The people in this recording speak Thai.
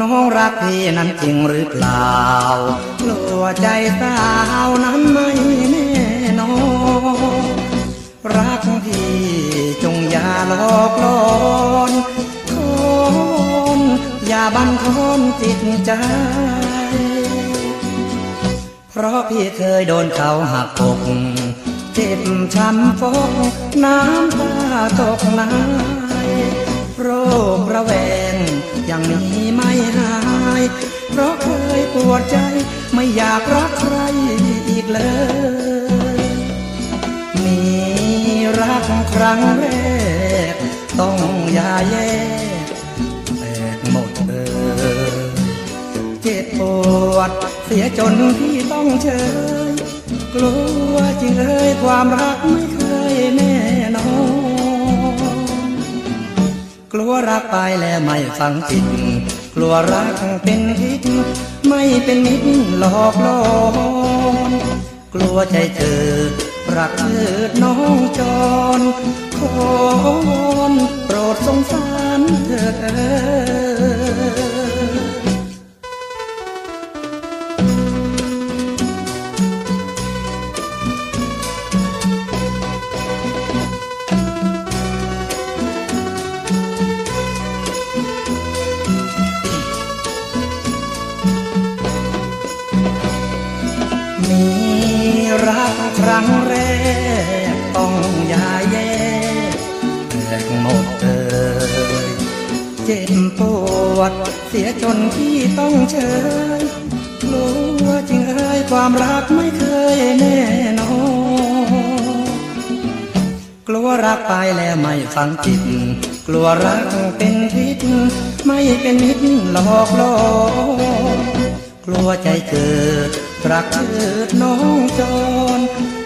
น้องรักพี่นั้นจริงหรือเปล่ากลัวใจสาวนั้นไม่แน่นอนรักพี่จงอย่าหลอกลอนคนอย่าบันทอนจิตใจ เพราะพี่เคยโดนเขาหักอกเจ็บช้ำฟกน้ำตาตกในโรคระแวง ยังมีไม่หาย เพราะเคยปวดใจไม่อยากรักใครอีกเลย มีรักครั้งแรก ต้องอย่าแยกแตกหมดเออเจ็บปวดเสียจนพี่ต้องเชยกลัวจริงเอ่ยความรักไม่ รักไปแล้วไม่ฟังจิดกลัวรักเป็นพิษไม่เป็นมิตรหลอกลวงกลัวใจเธอรักเธอน้องจรขอวอนโปรดสงสารเธอ รักครั้งแรกต้องอย่าแยกแตกหมดเอ่ยเจ็บปวดเสียจนพี่ต้องเชยกลัวจริงเอ่ยความรักไม่เคยแน่นอนกลัวรักไปแล้วไม่ฟังจิต กลัวรักเป็นพิษไม่เป็นมิตรหลอกลวงกลัวใจเกิด รักเถิดน้องจรขอวอน